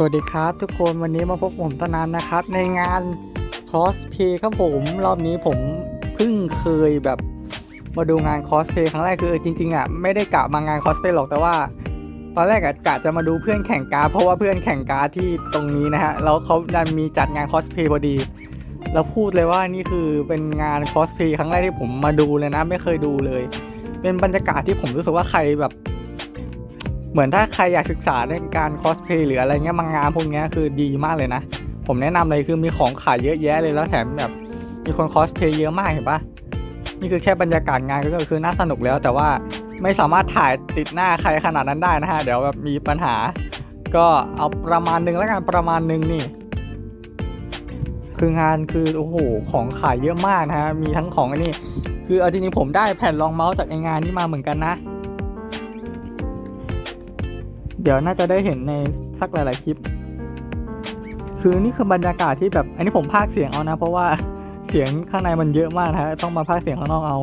สวัสดีครับทุกคนวันนี้มาพบผมตนานนะครับ ในงาน cosplay ครับผมรอบนี้ผมเพิ่งเคยแบบมาดูงาน cosplay ครั้งแรกคือจริงๆอะไม่ได้กะมางาน cosplay หรอกแต่ว่า ตอนแรกอะกะจะมาดูเพื่อนแข่งการเพราะว่าเพื่อนแข่งการที่ตรงนี้นะฮะแล้วเขาดันมีจัดงาน cosplay พอดีแล้วพูดเลยว่านี่คือเป็นงาน cosplay ครั้งแรกที่ผมมาดูเลยนะไม่เคยดูเลย เป็นบรรยากาศที่ผมรู้สึกว่าใครแบบ เหมือนถ้าใครอยากศึกษาเรื่องการคอสเพลย์หรืออะไรเงี้ยมางงานพวกเนี้ยคือดีมากเลยนะ ผมแนะนำเลยคือมีของขายเยอะแยะเลยแล้วแถมแบบมีคนคอสเพลย์เยอะมากเห็นปะนี่คือแค่บรรยากาศงานก็คือน่าสนุกแล้ว แต่ว่าไม่สามารถถ่ายติดหน้าใครขนาดนั้นได้นะฮะ เดี๋ยวแบบมีปัญหา ก็เอาประมาณหนึงแล้วกันประมาณหนึงนี่ คืองานคือโอ้โหของขายเยอะมากนะฮะ มีทั้งของอันนี้ คือเอาจริงๆผมได้แผ่นรองเมาส์จากงานนี้มาเหมือนกันนะ ดี๋ยวน่าจะได้เห็นในสักหลาย ๆ คลิป คือนี่คือบรรยากาศที่แบบ อันนี้ผมพากเสียงเอานะ เพราะว่าเสียงข้างในมันเยอะมากนะฮะต้องมาพากเสียงข้างนอกเอา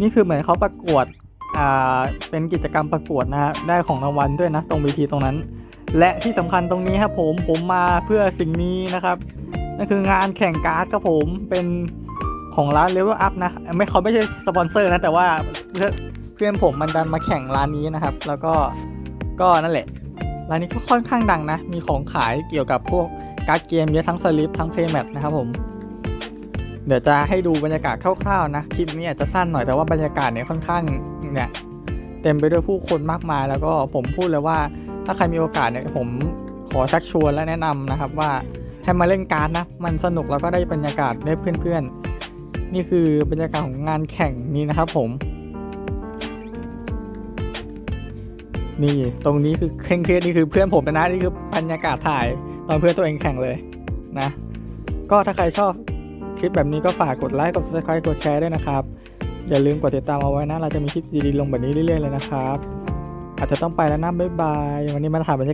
นี่คือเหมือนเขาประกวด อ่า เป็นกิจกรรมประกวดนะฮะ ได้ของรางวัลด้วยนะ ตรงเวทีตรงนั้น และที่สำคัญตรงนี้ครับผม ผมมาเพื่อสิ่งนี้นะครับ นั่นคืองานแข่งการ์ดครับผม เป็นของร้าน Level Up นะ ไม่เขาไม่ใช่สปอนเซอร์นะ แต่ว่าเพื่อนเพื่อนผมมันดันมาแข่งร้านนี้นะครับ แล้วก็ ก็นั่นแหละร้านนี้ก็ค่อนข้างดังนะ มีของขายเกี่ยวกับพวกการ์ดเกมเยอะทั้งสลิปทั้งเพลย์แมทนะครับผม เดี๋ยวจะให้ดูบรรยากาศคร่าวๆนะ คลิปนี้อาจจะสั้นหน่อยแต่ว่าบรรยากาศเนี่ยค่อนข้างเนี่ยเต็มไปด้วยผู้คนมากมาย แล้วก็ผมพูดเลยว่า ถ้าใครมีโอกาสเนี่ยผมขอชักชวนและแนะนำนะครับว่าให้มาเล่นการ์ดนะ มันสนุกแล้วก็ได้บรรยากาศได้เพื่อนๆ นี่คือบรรยากาศของงานแข่งนี้นะครับผม นี่ตรงนี้คือเคร่งเครียดนี่คือเพื่อนผมนะนี่คือบรรยากาศถ่ายตอนเพื่อนตัวเองแข่งเลยนะ ก็ถ้าใครชอบคลิปแบบนี้ก็ฝากกดไลค์กด subscribe กดแชร์ด้วยนะครับ อย่าลืมกดติดตามเอาไว้นะ เราจะมีคลิปดีๆลงแบบนี้เรื่อยๆเลยนะครับ อาจจะต้องไปแล้วนะบ๊ายบาย วันนี้มาถ่ายบรรยากาศ